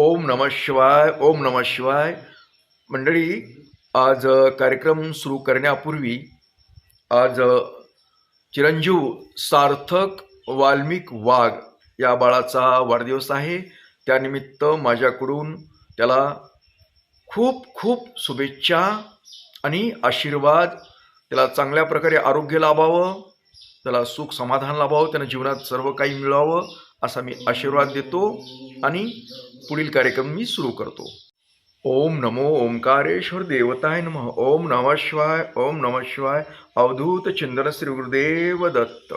ओम नम शिवाय ओम नम शिवाय. मंडळी आज कार्यक्रम सुरू करण्यापूर्वी आज चिरंजीव सार्थक वाल्मिक वाघ या बाळाचा वाढदिवस आहे. त्यानिमित्त माझ्याकडून त्याला खूप खूप शुभेच्छा आणि आशीर्वाद. त्याला चांगल्या प्रकारे आरोग्य लाभावं त्याला सुख समाधान लाभावं त्यानं जीवनात सर्व काही मिळावं. असा मी आशीर्वाद देतो आणि पुढील कार्यक्रम मी सुरू करतो. ओम नमो ओंकारेश्वर देवताय नम. ओम नमः शिवाय ओम नमः शिवाय. अवधूत चिंतन श्री गुरुदेव दत्त.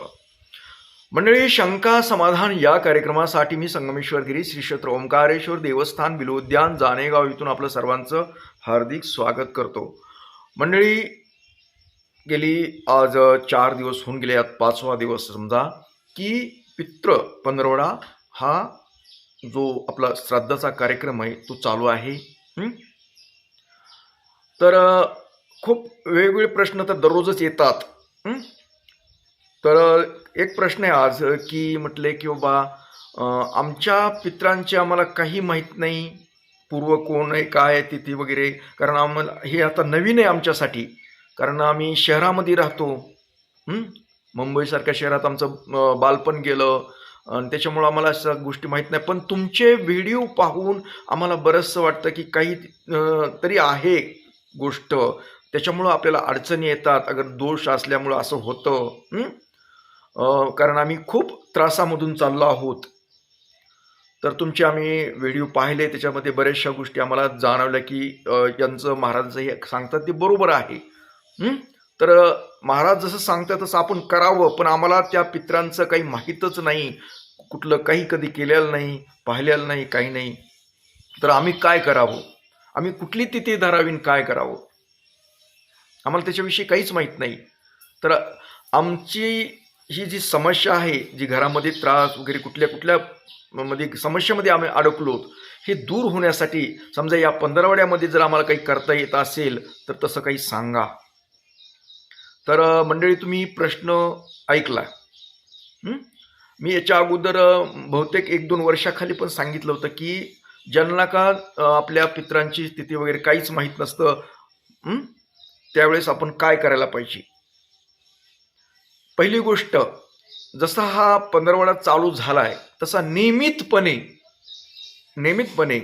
मंडळी शंका समाधान या कार्यक्रमासाठी मी संगमेश्वरगिरी श्री क्षेत्र ओंकारेश्वर देवस्थान बिलोद्यान जानेगाव इथून आपलं सर्वांचं हार्दिक स्वागत करतो. मंडळी गेली आज चार दिवस होऊन गेले यात पाचवा दिवस समजा की पित्र पंधरवडा हा जो आपला श्राद्धाचा कार्यक्रम आहे तो चालू आहे. तर खूप वेगवेगळे प्रश्न तर दररोजच येतात. तर एक प्रश्न आहे आज की म्हटले की बाबा आमच्या पित्रांची आम्हाला काही माहीत नाही पूर्व कोण आहे काय आहे तिथे वगैरे कारण आम्हाला हे आता नवीन आहे आमच्यासाठी. कारण आम्ही शहरामध्ये राहतो. मुंबईसारख्या शहरात आमचं बालपण गेलं. आणि त्याच्यामुळं आम्हाला अशा गोष्टी माहीत नाही. पण तुमचे व्हिडिओ पाहून आम्हाला बरंचसं वाटतं की काही तरी आहे गोष्ट. त्याच्यामुळं आपल्याला अडचणी येतात. अगर दोष असल्यामुळं असं होतं. कारण आम्ही खूप त्रासामधून चाललो आहोत. तर तुमचे आम्ही व्हिडिओ पाहिले. त्याच्यामध्ये बऱ्याचशा गोष्टी आम्हाला जाणवल्या की यांचं महाराज हे सांगतात ते बरोबर आहे. तर महाराज जसं सांगतात तसं आपण करावं पण आम्हाला त्या पित्रांचं काही माहीतच नाही. कुठलं काही कधी केलेलं नाही पाहिलेलं नाही काही नाही. तर आम्ही काय करावं? आम्ही कुठली तिथे धरावीन काय करावं? आम्हाला त्याच्याविषयी काहीच माहीत नाही. तर आमची ही जी समस्या आहे जी घरामध्ये त्रास वगैरे कुठल्या कुठल्या मध्ये समस्येमध्ये आम्ही अडकलो हे दूर होण्यासाठी समजा या पंधरवड्यामध्ये जर आम्हाला काही करता येत असेल तर तसं काही सांगा. तर मंडळी तुम्ही प्रश्न ऐकला. मी याच्या अगोदर बहुतेक एक दोन वर्षाखाली पण सांगितलं होतं की ज्यांना का आपल्या पित्रांची स्थिती वगैरे काहीच माहीत नसतं त्यावेळेस आपण काय करायला पाहिजे? पहिली गोष्ट जसा हा पंधरवडा चालू झाला आहे तसा नियमितपणे नियमितपणे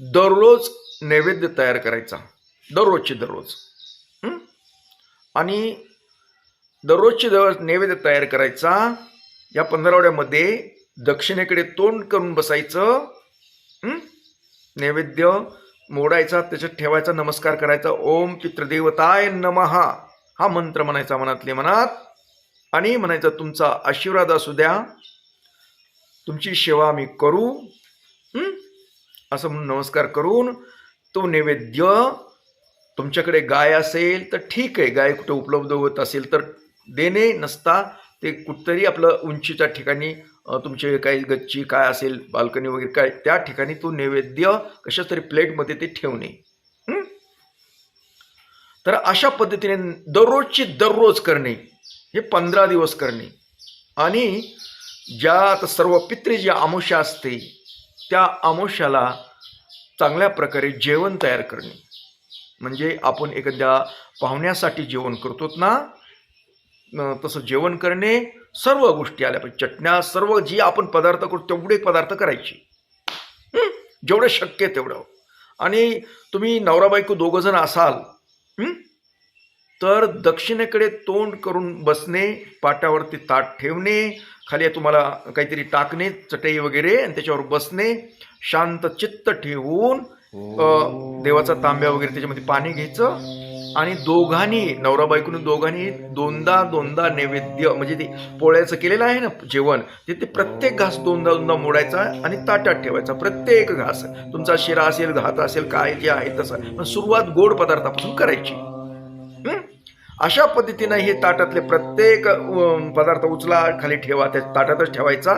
दररोज नैवेद्य तयार करायचा. दररोजचे दररोज. आणि दररोजचे दररोज नैवेद्य तयार करायचा या पंधरावड्यामध्ये दक्षिणेकडे तोंड करून बसायचं नैवेद्य मोडायचा त्याच्यात ठेवायचा नमस्कार करायचा ओम पितृदेवताय नमहा हा मंत्र म्हणायचा मनातले मनात. आणि म्हणायचं तुमचा आशीर्वाद असू द्या तुमची सेवा आम्ही करू असं म्हणून नमस्कार करून तो नैवेद्य तुमच्याकडे गाय असेल तर ठीक आहे गाय कुठं उपलब्ध होत असेल तर देणे नसता ते कुठतरी आपलं उंचीच्या ठिकाणी तुमचे काही गच्ची काय असेल बाल्कनी वगैरे काय त्या ठिकाणी तो नैवेद्य कशा तरी प्लेटमध्ये ते ठेवणे. तर अशा पद्धतीने दररोजची दररोज करणे हे पंधरा दिवस करणे. आणि ज्या आता सर्व पित्री जी आमुष्या असते त्या आमुष्याला चांगल्या प्रकारे जेवण तयार करणे. म्हणजे आपण एखाद्या पाहुण्यासाठी जेवण करतो ना तसं जेवण करणे सर्व गोष्टी आल्या पाहिजे. चटण्या सर्व जी आपण पदार्थ करतो तेवढे पदार्थ करायचे. जेवढं शक्य तेवढं. आणि तुम्ही नवरा बायको दोघं जण असाल तर दक्षिणेकडे तोंड करून बसणे पाटावरती ताट ठेवणे खाली तुम्हाला काहीतरी टाकणे चटई वगैरे आणि त्याच्यावर बसणे शांत चित्त ठेवून देवाचा तांब्या वगैरे त्याच्यामध्ये पाणी घ्यायचं आणि दोघांनी नवरा बायकोने दोघांनी दोनदा दोनदा नैवेद्य म्हणजे ते पोळ्याचं केलेलं आहे ना जेवण ते ते प्रत्येक घास दोनदा दोनदा मोडायचा आणि ताटात ठेवायचा. प्रत्येक घास तुमचा शिरा असेल घात असेल काय जे आहे तसं. पण सुरुवात गोड पदार्थापासून करायची. अशा पद्धतीनं हे ताटातले प्रत्येक पदार्थ उचला खाली ठेवा त्या ताटातच ठेवायचा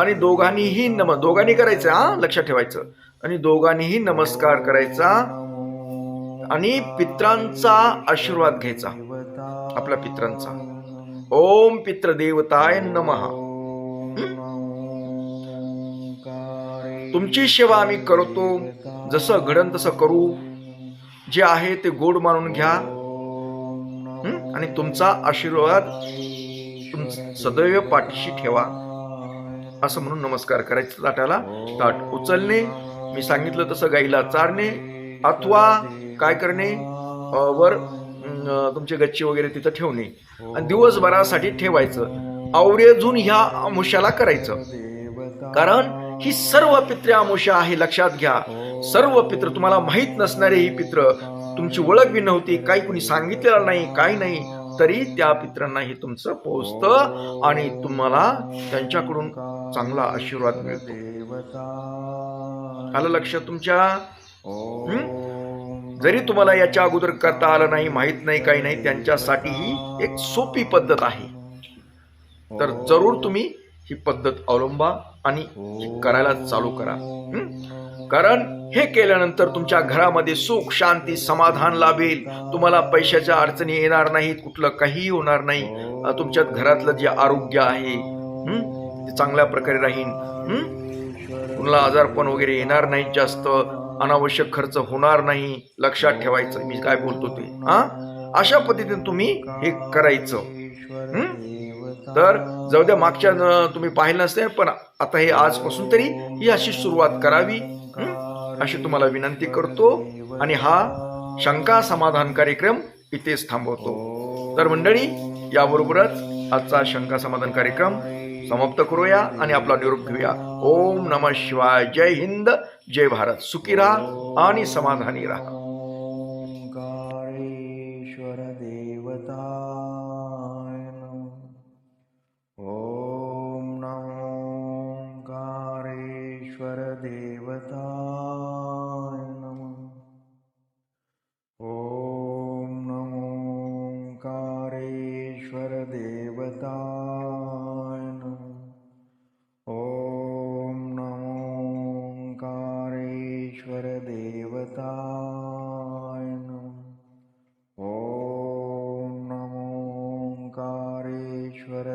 आणि दोघांनीही नम दोघांनी करायचं हा लक्षात ठेवायचं. आणि दोघांनीही नमस्कार करायचा आणि पित्रांचा आशीर्वाद घ्यायचा. आपल्या पित्रांचा. ओम पित्रदेवताय नमः. तुमची सेवा आम्ही करतो जसं घडन तसं करू. जे आहे ते गोड मानून घ्या. आणि तुमचा आशीर्वाद तुम सदैव पाठीशी ठेवा. असं म्हणून नमस्कार करायचं ताटाला. ताट उचलणे. मी सांगितलं तसं गाईला चारणे अथवा काय करणे? वर तुमचे गच्ची वगैरे तिथं ठेवणे. आणि दिवसभरासाठी ठेवायचं. आवरेजून ह्या आमुष्याला करायचं. कारण ही सर्व पित्रे आमुष्या आहे लक्षात घ्या. सर्व पित्र तुम्हाला माहीत नसणारे ही पित्र तुमची ओळख बी नव्हती काही कुणी सांगितलेलं नाही काही नाही. तरी त्या पित्रांनाही तुमचं पोचतं आणि तुम्हाला त्यांच्याकडून चांगला आशीर्वाद मिळतो. आलं लक्ष तुमच्या? जरी तुम्हाला याच्या अगोदर करता आलं नाही माहीत नाही काही नाही त्यांच्यासाठी ही एक सोपी पद्धत आहे. तर जरूर तुम्ही ही पद्धत अवलंबा आणि करायला चालू करा. कारण हे केल्यानंतर तुमच्या घरामध्ये सुख शांती समाधान लाभेल. तुम्हाला पैशाच्या अडचणी येणार नाहीत कुठलं काहीही होणार नाही. अं, तुमच्यात घरातलं जे आरोग्य आहे हं? ते चांगल्या प्रकारे राहीन. हं? कुणाला आजारपण वगैरे येणार नाही जास्त. अनावश्यक खर्च होणार नाही. लक्षात ठेवायचं मी काय बोलतो ते. हा? अशा पद्धतीने तुम्ही हे करायचं. हं? तर जाऊ द्या मागच्या तुम्ही पाहिलं नसते पण आता हे आजपासून तरी ही अशी सुरुवात करावी. हं? अशी तुम्हाला विनंती करतो. आणि हा शंका समाधान कार्यक्रम इथेच थांबवतो. तर मंडळी याबरोबरच आजचा शंका समाधान कार्यक्रम समाप्त करूया आणि आपला निरोप घेऊया. ओम नम शिवाय. जय हिंद. जय भारत. सुखी राहा आणि समाधानी राहा. देवताय नमः। ॐ नमो ओंकारेश्वर देवताय नमः। ॐ नमो नमः। ॐ नमो ओंकारेश्वर